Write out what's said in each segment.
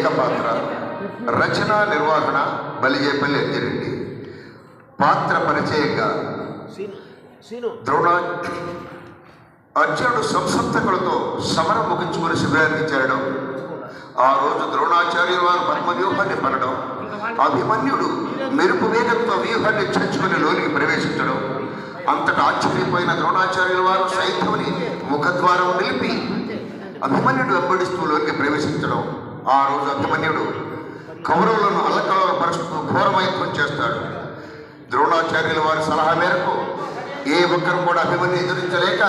ప్రతిజ్ఞ ఏకపాత్ర. రచన నిర్వహణ బలిజేపల్లి అంజిరెడ్డి పాత్ర పరిచయంగా ద్రోణ అర్జునుడు సంసప్తకులతో సమరం ముగించుకుని శిబిరానికి చేరడం. ఆ రోజు ద్రోణాచార్యుల వారు పద్మవ్యూహాన్ని పనడం. అభిమన్యుడు మెరుపు వేగంతో వ్యూహాన్ని చంచుకుని లోనికి ప్రవేశించడం. అంతటా ఆశ్చర్యపోయిన ద్రోణాచార్యుల వారు సైన్యముని ముఖద్వారం నిలిపి అభిమన్యుడు వెంబడిస్తూ లోనికి ప్రవేశించడం. ఆ రోజు అభిమన్యుడు కౌరవులను అల్లకల పరుస్తూ ఘోరమైత్వం చేస్తాడు. ద్రోణాచార్యుల వారి సలహా మేరకు ఏ ఒక్కరు కూడా అభిమన్యు ఎదురించలేక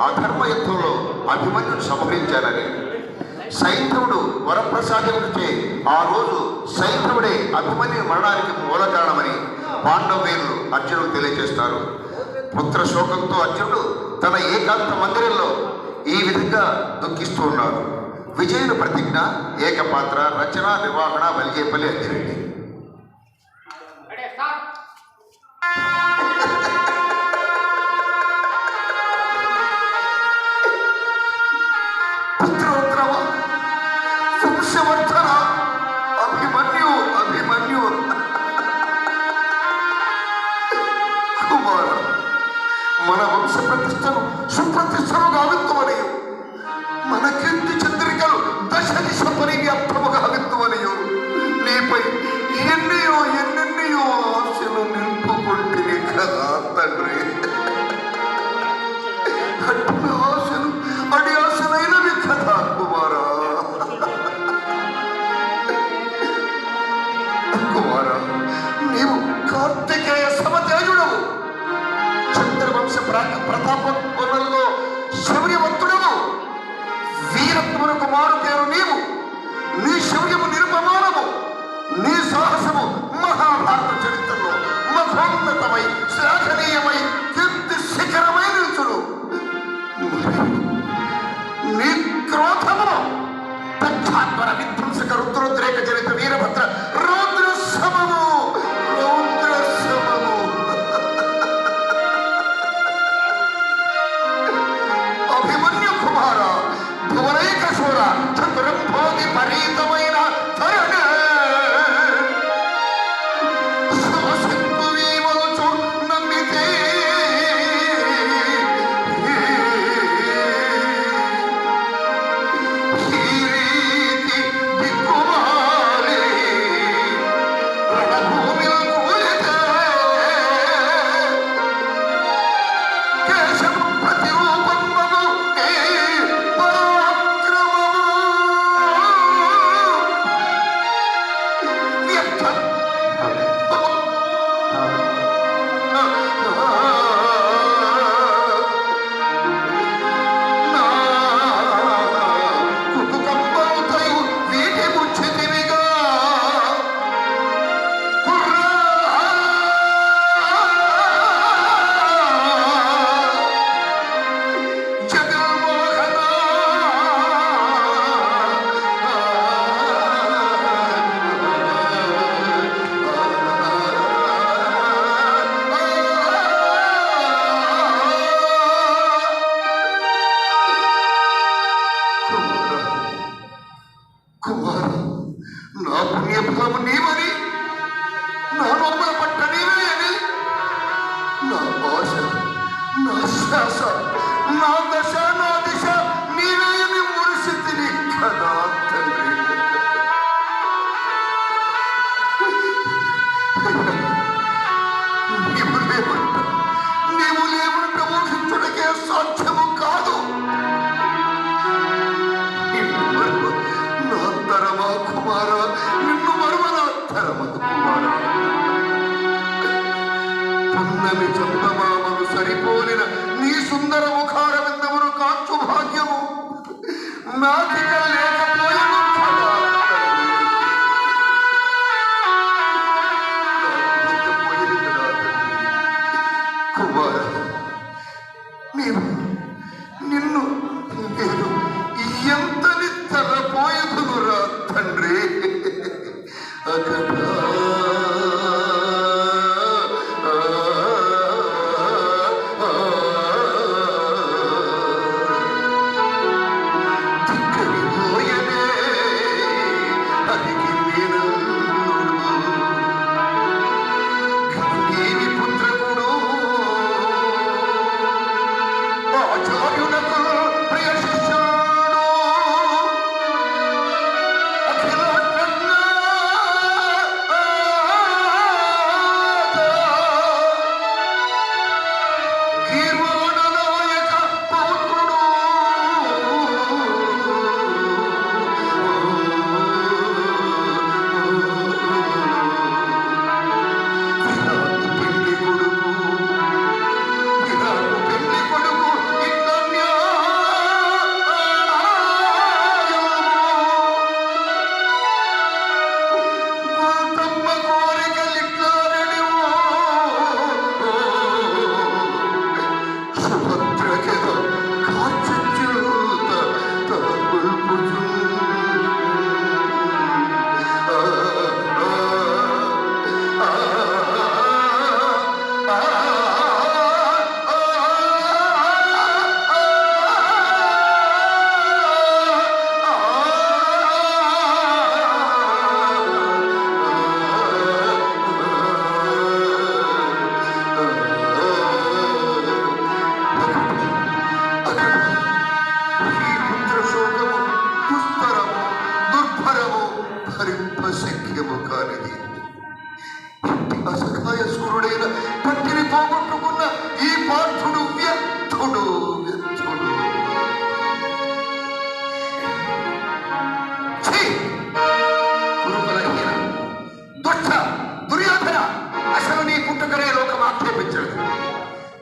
అధర్మ యుద్ధంలో అభిమన్యుడు సంహరించారని. సైంధవుడు వరప్రసాదముడిచే ఆ రోజు సైంధవుడే అభిమన్యు మరణానికి మూల కారణమని పాండవేయులు అర్జునుడు తెలియజేస్తారు. పుత్ర శోకంతో అర్జునుడు తన ఏకాంత మందిరంలో ఈ విధంగా దుఃఖిస్తూ ఉన్నాడు. విజయుని ప్రతిజ్ఞ ఏకపాత్ర రచన నిర్వహణ బలిజేపల్లి అంజిరెడ్డి ప్రతాప ప్రా- ప్రతాపములలో శౌర్యవంతుడవు. వీరత్వమునకు మారు పేరు నీవు. నీ శౌర్యము నిరుపమానము. నీ సాహసము మహాభారత చరిత్రలో మహోన్నతమై శ్లాఘనీయమై నీ సుందర ముఖార విందమును కాంచు భాగ్యము. నాకిక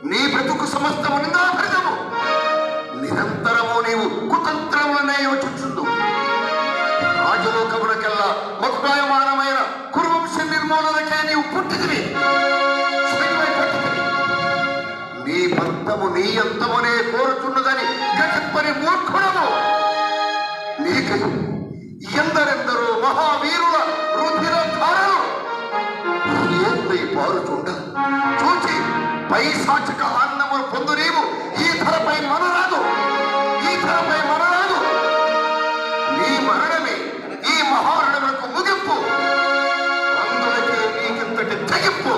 నీ బ్రతుకు సమస్తము నిందాభరితము. నిరంతరము నీవు కుతంత్రములనే యోచించుండు. రాజలోకమునకెల్లా మకుటాయమానమైన కురువంశ నిర్మూలనకే నీవు పుట్టిదివి నీ భక్తము నీ అంతమునే కోరుతున్నదని గతిప్పని మూర్ఖుడము. నీకు ఎందరెందరో మహావీరుల రుధిర ధారలు ఏపై పారుచుండ. చూచి. పైశాచిక అన్నమును పొందునీవు ఈ ధరపై మనరాదు. ఈ ధరపై మనరాదు. నీ మరణమే ఈ మహారణములకు ముగింపు. అందులకే నీకింతటి తెగింపు.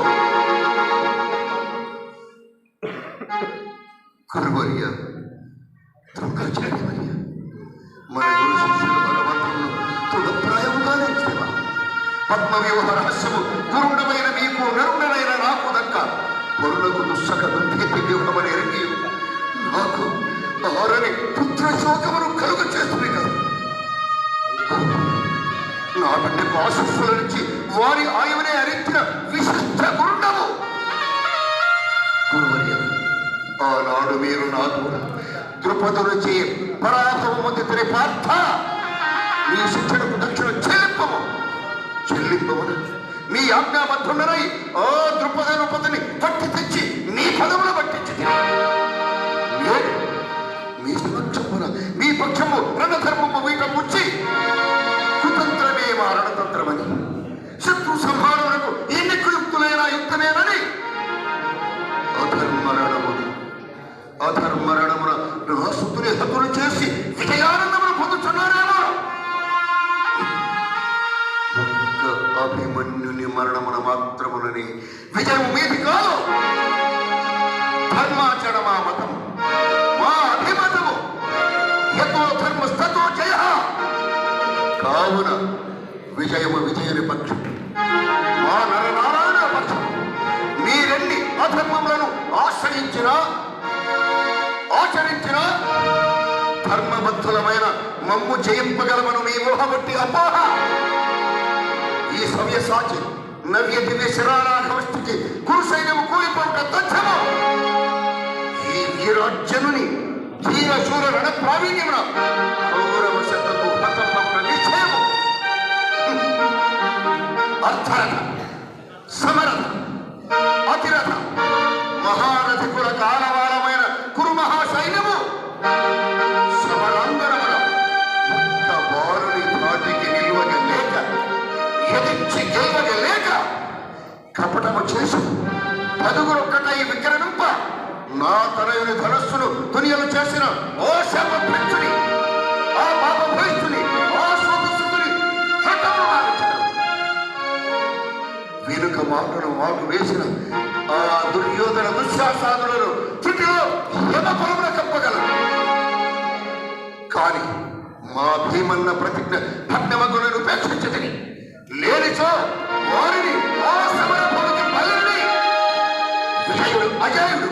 కురువర్య ద్రోణాచార్యవర్య మన గురు శిష్యులు బలవంతులు తుడప్రాయముగా నిలిచేవా పద్మ రహస్యము గురుడమైన మీకు నరుడనైన నాకు దక్క పొరులకు దుస్సక దుఃఖిత వ్యూహమని ఎరిగి నాకు ఆరని పుత్ర శోకమును కలుగు చేస్తుంది కదా. నా బిడ్డకు ఆశస్సుల నుంచి వారి ఆయువునే అరించిన విశిష్ట గురుండము గురువర్య ఆనాడు మీరు నాకు ద్రుపదులు చే పరాభవము తిరి పార్థ మీ శిక్షణకు దక్షిణ చెల్లింపము. చెల్లింపమున? మీ ఆజ్ఞాబద్ధుడనై ఓ ద్రుపద నృపతిని పట్టి తెచ్చి మీ పదములు పట్టించి కావున విజయము విజయని పక్షం. మా నరనారాయణ పక్షం. మీరెన్ని అధర్మములను ఆశ్రయించిన ఆచరించిన ధర్మబద్ధులమైన మమ్ము జయింపగలమను మీ ఊహబట్టి అపోహ. ఈ సవ్యసాచి నవ్య దివ్య శిరారాఘవష్టికి గురు సైన్యము కూలిపోట తథ్యము ఈ వీరార్జనుని ధీర శూర రణ ప్రావీణ్యమున అర్థరథ సమరథ అతిరథ మహారథి కుల కాలవాలమైన కురు మహాసైన్యము సమరాంగణమున ఒక్క బాలుని ధాటికి నిలువగ లేక ఎదించి గెలవగ లేక కపటము చేసి పదుగురొక్కటై విక్రమింప నా తనయుని ధనస్సును దునియలు చేసిన ఓ శపథ్యుని ఆ పాప వెనుక మాటలు మాకు వేసిన ఆ దుర్యోధన దుశ్శాసాదులను చుట్టూ యమపురమున కానీ మా భీమన్న ప్రతిజ్ఞ భగ్నమగులను ఉపేక్షించదని లేనిచో వారిని ఆ సమరపుడికి బలని అజయుడు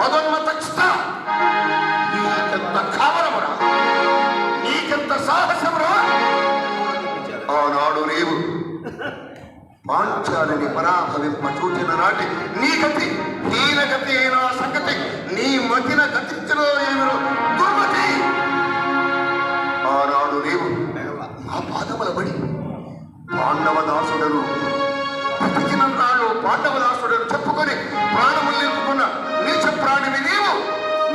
మదోన్మతక్షత నీకెంత కావరమురా నీకెంత సాహసమురా ఆనాడు నీవు పాంచాలని పరాభవింప చూచిన నాటి నీ గతి హీన గతి నా సంగతి నీ మతిన గతించలో ఏమిరో దుర్మతి ఆనాడు నీవు నా పాదముల బడి పాండవదాసుడను బతికిన నాడు పాండవదాసుడను చెప్పుకొని ప్రాణము నింపుకున్న నీచ ప్రాణిని నీవు.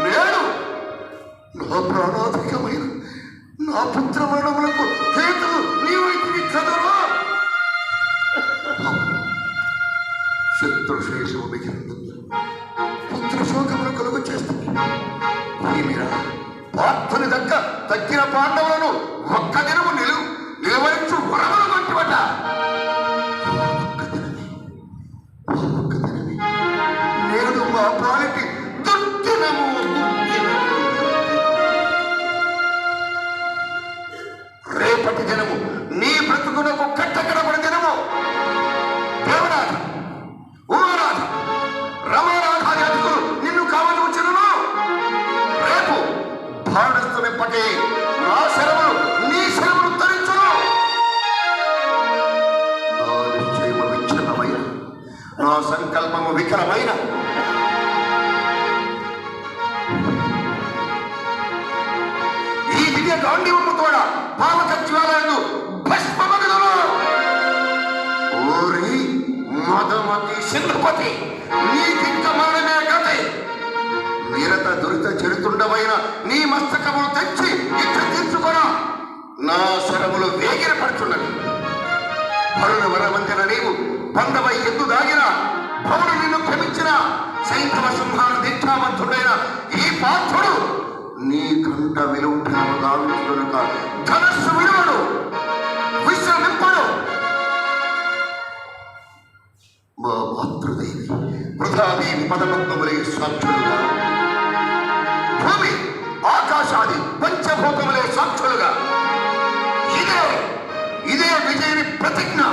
నేను నా ప్రాణాధికమైన నా పుత్ర మరణములకు హేతువు నీవు ఇది కదరా శత్రుశేషము మిగిలింది పుత్ర శోకమును కలుగు చేస్తుంది. ఏమిరా పార్థుని దక్క తగ్గిన పాండవులను ఒక్క దినము నిలువు నిలవరించు వరములు వంటివట భారతస్థు నా శరములు నీ శరములు ధరించును. నా నిశ్చయము విచ్ఛిన్నమైన నా సంకల్పము వికలమైన. ఈ దివ్య గాంధీవము తోడ పావక జ్వాలను భస్మమగదును ఓరి మదమతి సింధుపతి నీకింక మరణమే వీరత దురిత చెడుతుండమైన నీ మస్తకములు తెచ్చి ఇచ్చ తీర్చుకొన. నా స్వరములు వేగిరపడుచున్నవి. పరుడు వరవంతిన నీవు పందవై ఎందు దాగిన పౌరుడు నిన్ను క్షమించిన సైంధవ సింహాన దీక్షావంతుడైన ఈ పాత్రుడు నీ కంట విలుంటాను ధనస్సు విలువడు విశ్రమింపడు. మా మాతృదేవి వృధాదేవి పదపద్మములే సాక్షులుగా protect